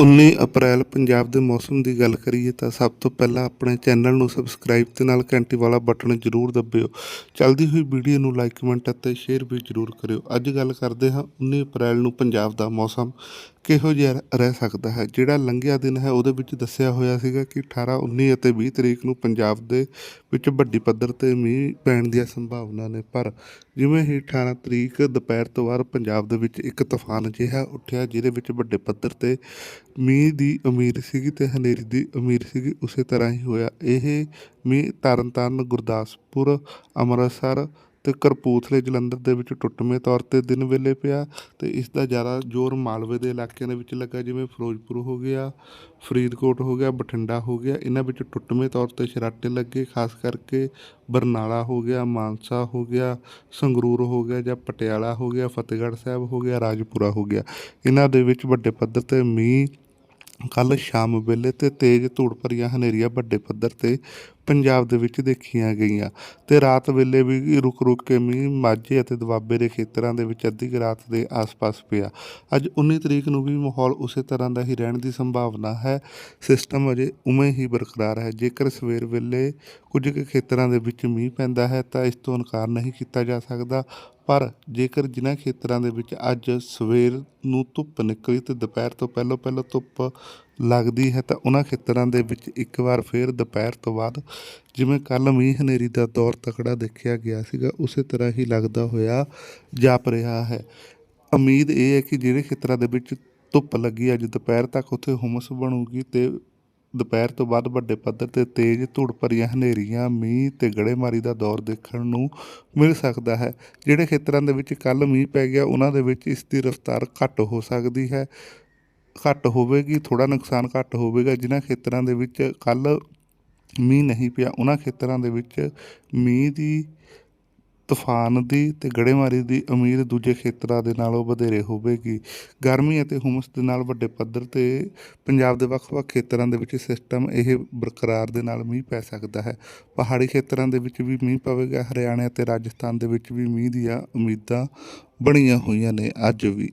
19 ਅਪ੍ਰੈਲ ਪੰਜਾਬ ਦੇ ਮੌਸਮ ਦੀ ਗੱਲ ਕਰੀਏ ਤਾਂ ਸਭ ਤੋਂ ਪਹਿਲਾਂ ਆਪਣੇ ਚੈਨਲ ਨੂੰ ਸਬਸਕ੍ਰਾਈਬ ਤੇ ਨਾਲ ਘੰਟੀ ਵਾਲਾ ਬਟਨ ਜ਼ਰੂਰ ਦਬਿਓ। ਚੱਲਦੀ ਹੋਈ ਵੀਡੀਓ ਨੂੰ ਲਾਈਕ ਕਮੈਂਟ ਅਤੇ ਸ਼ੇਅਰ ਵੀ ਜ਼ਰੂਰ ਕਰਿਓ। ਅੱਜ ਗੱਲ ਕਰਦੇ ਹਾਂ 19 ਅਪ੍ਰੈਲ ਨੂੰ ਪੰਜਾਬ ਦਾ ਮੌਸਮ ਕਿਹੋ ਜਿਹਾ ਰਹਿ ਸਕਦਾ ਹੈ? ਜਿਹੜਾ ਲੰਘਿਆ ਦਿਨ ਹੈ ਉਹਦੇ ਵਿੱਚ ਦੱਸਿਆ ਹੋਇਆ ਸੀਗਾ ਕਿ 18 19 ਅਤੇ 20 ਤਰੀਕ ਨੂੰ ਪੰਜਾਬ ਦੇ ਵਿੱਚ ਵੱਡੀ ਪੱਧਰ ਤੇ ਮੀਂਹ ਪੈਣ ਦੀਆਂ ਸੰਭਾਵਨਾ ਨੇ, ਪਰ ਜਿਵੇਂ ਹੀ 18 ਤਰੀਕ ਦੁਪਹਿਰ ਤੋਂ ਬਾਅਦ ਪੰਜਾਬ ਦੇ ਵਿੱਚ ਇੱਕ ਤੂਫਾਨ ਜਿਹਾ ਉੱਠਿਆ, ਜਿਹਦੇ ਵਿੱਚ ਵੱਡੇ ਪੱਧਰ ਤੇ ਮੀਂਹ ਦੀ ਉਮੀਦ ਸੀਗੀ ਤੇ ਹਨੇਰੀ ਦੀ ਉਮੀਦ ਸੀਗੀ, ਉਸੇ ਤਰ੍ਹਾਂ ਹੀ ਹੋਇਆ। ਇਹ ਮੀਂਹ ਤਰਨਤਾਰਨ, ਗੁਰਦਾਸਪੁਰ, ਅੰਮ੍ਰਿਤਸਰ ਤੇ ਕਰਪੂਥਲੇ ਜਲੰਧਰ ਦੇ ਵਿੱਚ ਟੁੱਟਵੇਂ ਤੌਰ ਤੇ ਦਿਨ ਵੇਲੇ ਪਿਆ ਤੇ ਇਸ ਦਾ ਜ਼ਿਆਦਾ ਜ਼ੋਰ ਮਾਲਵੇ ਦੇ ਇਲਾਕਿਆਂ ਦੇ ਵਿੱਚ ਲੱਗਾ, ਜਿਵੇਂ ਫਿਰੋਜ਼ਪੁਰ ਹੋ ਗਿਆ, ਫਰੀਦਕੋਟ ਹੋ ਗਿਆ, ਬਠਿੰਡਾ ਹੋ ਗਿਆ। ਇਹਨਾਂ ਵਿੱਚ ਟੁੱਟਵੇਂ ਤੌਰ ਤੇ ਸ਼ਰਾਟੇ ਲੱਗੇ, ਖਾਸ ਕਰਕੇ ਬਰਨਾਲਾ ਹੋ ਗਿਆ, ਮਾਨਸਾ ਹੋ ਗਿਆ, ਸੰਗਰੂਰ ਹੋ ਗਿਆ ਜਾਂ ਪਟਿਆਲਾ ਹੋ ਗਿਆ, ਫਤਿਹਗੜ੍ਹ ਸਾਹਿਬ ਹੋ ਗਿਆ, ਰਾਜਪੁਰਾ ਹੋ ਗਿਆ। ਇਹਨਾਂ ਦੇ ਵਿੱਚ ਵੱਡੇ ਪੱਧਰ ਤੇ ਮੀਂਹ ਕੱਲ ਸ਼ਾਮ ਵੇਲੇ ਤੇ ਤੇਜ਼ ਧੂੜ ਭਰੀਆਂ ਹਨੇਰੀਆਂ ਵੱਡੇ ਪੱਧਰ ਤੇ ਪੰਜਾਬ ਦੇ ਵਿੱਚ ਦੇਖੀਆਂ ਗਈਆਂ। ਤੇ ਰਾਤ ਵੇਲੇ ਵੀ ਰੁਕ ਰੁਕ ਕੇ ਮੀਂਹ ਮਾਝੇ ਅਤੇ ਦੁਆਬੇ ਦੇ ਖੇਤਰਾਂ ਦੇ ਵਿੱਚ ਅੱਧੀ ਕੁ ਰਾਤ ਦੇ ਆਸ-ਪਾਸ ਪਿਆ। ਅੱਜ 19 ਤਰੀਕ ਨੂੰ ਵੀ ਮਾਹੌਲ ਉਸੇ ਤਰ੍ਹਾਂ ਦਾ ਹੀ ਰਹਿਣ ਦੀ ਸੰਭਾਵਨਾ ਹੈ। ਸਿਸਟਮ ਅਜੇ ਉਵੇਂ ਹੀ ਬਰਕਰਾਰ ਹੈ। ਜੇਕਰ ਸਵੇਰ ਵੇਲੇ ਕੁਝ ਕੁ ਖੇਤਰਾਂ ਦੇ ਵਿੱਚ ਮੀਂਹ ਪੈਂਦਾ ਹੈ, ਤਾਂ ਇਸ ਤੋਂ ਇਨਕਾਰ ਨਹੀਂ ਕੀਤਾ ਜਾ ਸਕਦਾ। ਪਰ ਜੇਕਰ ਜਿਨ੍ਹਾਂ ਖੇਤਰਾਂ ਦੇ ਵਿੱਚ ਅੱਜ ਸਵੇਰ ਨੂੰ ਧੁੱਪ ਨਿਕਲੀ ਤੇ ਦੁਪਹਿਰ ਤੋਂ ਪਹਿਲਾਂ ਪਹਿਲਾਂ ਧੁੱਪ ਲੱਗਦੀ ਹੈ ਤਾਂ ਉਹਨਾਂ ਖੇਤਰਾਂ ਦੇ ਵਿੱਚ ਇੱਕ ਵਾਰ ਫੇਰ ਦੁਪਹਿਰ ਤੋਂ ਬਾਅਦ ਜਿਵੇਂ ਕੱਲ ਮੀਂਹ ਹਨੇਰੀ ਦਾ ਦੌਰ ਤਕੜਾ ਦੇਖਿਆ ਗਿਆ ਸੀਗਾ, ਉਸੇ ਤਰ੍ਹਾਂ ਹੀ ਲੱਗਦਾ ਹੋਇਆ ਜਾਪ ਰਿਹਾ ਹੈ। ਉਮੀਦ ਇਹ ਹੈ ਕਿ ਜਿਹੜੇ ਖੇਤਰਾਂ ਦੇ ਵਿੱਚ ਧੁੱਪ ਲੱਗੀ, ਅੱਜ ਦੁਪਹਿਰ ਤੱਕ ਉੱਥੇ ਹੁਮਸ ਬਣੂਗੀ ਤੇ ਦੁਪਹਿਰ ਤੋਂ ਬਾਅਦ ਵੱਡੇ ਪੱਧਰ ਤੇ ਤੇਜ਼ ਧੂੜ ਭਰੀਆਂ ਹਨੇਰੀਆਂ, ਮੀਂਹ ਤੇ ਗੜੇਮਾਰੀ ਦਾ ਦੌਰ ਦੇਖਣ ਨੂੰ ਮਿਲ ਸਕਦਾ ਹੈ। ਜਿਹੜੇ ਖੇਤਰਾਂ ਦੇ ਵਿੱਚ ਕੱਲ ਮੀਂਹ ਪੈ ਗਿਆ, ਉਹਨਾਂ ਦੇ ਵਿੱਚ ਇਸ ਦੀ ਰਫ਼ਤਾਰ ਘੱਟ ਹੋ ਸਕਦੀ ਹੈ। ਘੱਟ ਹੋਵੇਗੀ ਥੋੜਾ ਨੁਕਸਾਨ ਘੱਟ ਹੋਵੇਗਾ, ਜਿਨ੍ਹਾਂ ਖੇਤਰਾਂ ਦੇ ਵਿੱਚ ਕੱਲ ਮੀਂਹ ਨਹੀਂ ਪਿਆ, ਉਹਨਾਂ ਖੇਤਰਾਂ ਦੇ ਵਿੱਚ ਮੀਂਹ ਦੀ, ਤੂਫਾਨ ਦੀ ਤੇ ਗੜੇਮਾਰੀ ਦੀ ਉਮੀਦ ਦੂਜੇ ਖੇਤਰਾਂ ਦੇ ਨਾਲੋਂ ਵਧੇਰੇ ਹੋਵੇਗੀ। ਗਰਮੀ ਅਤੇ ਹੁਮਸ ਦੇ ਨਾਲ ਵੱਡੇ ਪੱਧਰ ਤੇ ਪੰਜਾਬ ਦੇ ਵੱਖ-ਵੱਖ ਖੇਤਰਾਂ ਦੇ ਵਿੱਚ ਸਿਸਟਮ ਇਹ ਬਰਕਰਾਰ ਦੇ ਨਾਲ ਮੀਂਹ ਪੈ ਸਕਦਾ ਹੈ। ਪਹਾੜੀ ਖੇਤਰਾਂ ਦੇ ਵਿੱਚ ਵੀ ਮੀਂਹ ਪਵੇਗਾ, ਹਰਿਆਣਾ ਅਤੇ ਰਾਜਸਥਾਨ ਦੇ ਵਿੱਚ ਵੀ ਮੀਂਹ ਦੀਆਂ ਉਮੀਦਾਂ ਬਣੀਆਂ ਹੋਈਆਂ ਨੇ, ਅੱਜ ਵੀ।